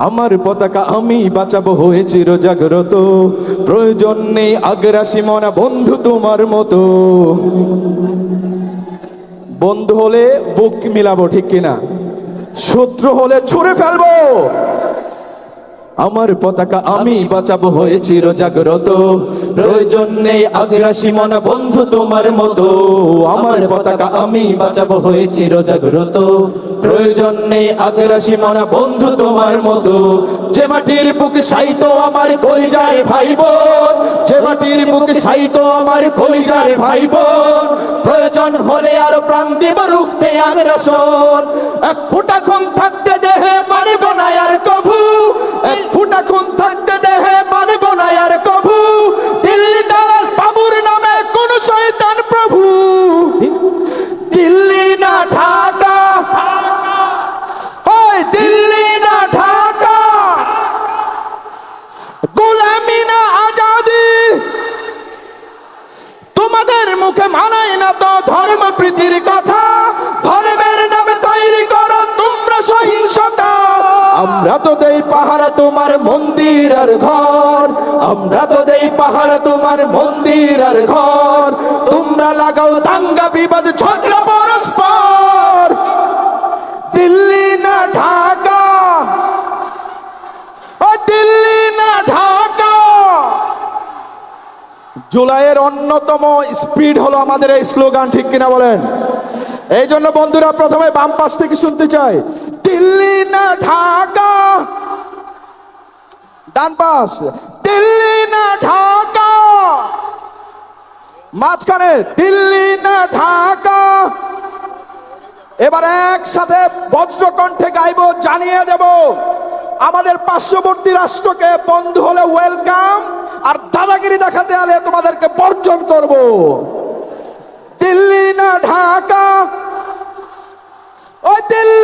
আমার পতাকা আমি বাঁচাবো হয়েছি রোজাগ্রত জাগ্রত প্রয়োজন নেই আগ্রাসী মনা বন্ধু তোমার মতো। বন্ধু হলে বুক মিলাবো ঠিক কিনা? শত্রু হলে ছুঁড়ে ফেলব। আমার পতাকা আমি বাঁচাবো হয়ে চির জাগ্রত প্রয়োজন নেই আগ্রাসী মনা বন্ধু তোমার মতো, আমার পতাকা আমি বাঁচাবো হয়ে চির জাগ্রত প্রয়োজন নেই আগ্রাসী মনা বন্ধু তোমার মতো, যে মাটির বুকে সাইত আমার কলিজার ভাই বোন যে মাটির বুকে সাইত আমার কলিজার ভাই বোন প্রয়োজন হলে আর প্রাণ দিব রুখতে আগ্রাসন, এক ফুটা খুন থাকতে দেহে মারব না আর কভু মুখে মানায় না তো ধর্ম প্রীতির কথা। ধর্মের নামে তৈরি করো তোমরা সহিংসতা। আমরা তো দেই পাহাড় তোমার মন্দির আর ঘর। আমরা তো দেই পাহাড় তোমার মন্দির আর ঘর। তোমরা লাগাও দাঙ্গা বিবাদ, ঝগড়া জুলাইয়ের অন্যতম স্পিড হলো আমাদের এই স্লোগান, ঠিক কিনা বলেন? এই জন্য বন্ধুরা, প্রথমে বাম পাশ থেকে শুনতে চাই। দিল্লি না ঢাকা? ডান পাশ। দিল্লি না ঢাকা? মাঝখানে, দিল্লি না ঢাকা? এবার একসাথে বজ্রকণ্ঠে গাইব, জানিয়ে দেব, আমাদের পার্শ্ববর্তী রাষ্ট্রকে বন্ধু হলে ওয়েলকাম আর দাদাগিরি দেখাতে আলে তোমাদেরকে বর্জন করব। দিল্লি না ঢাকা? ও দিল্লি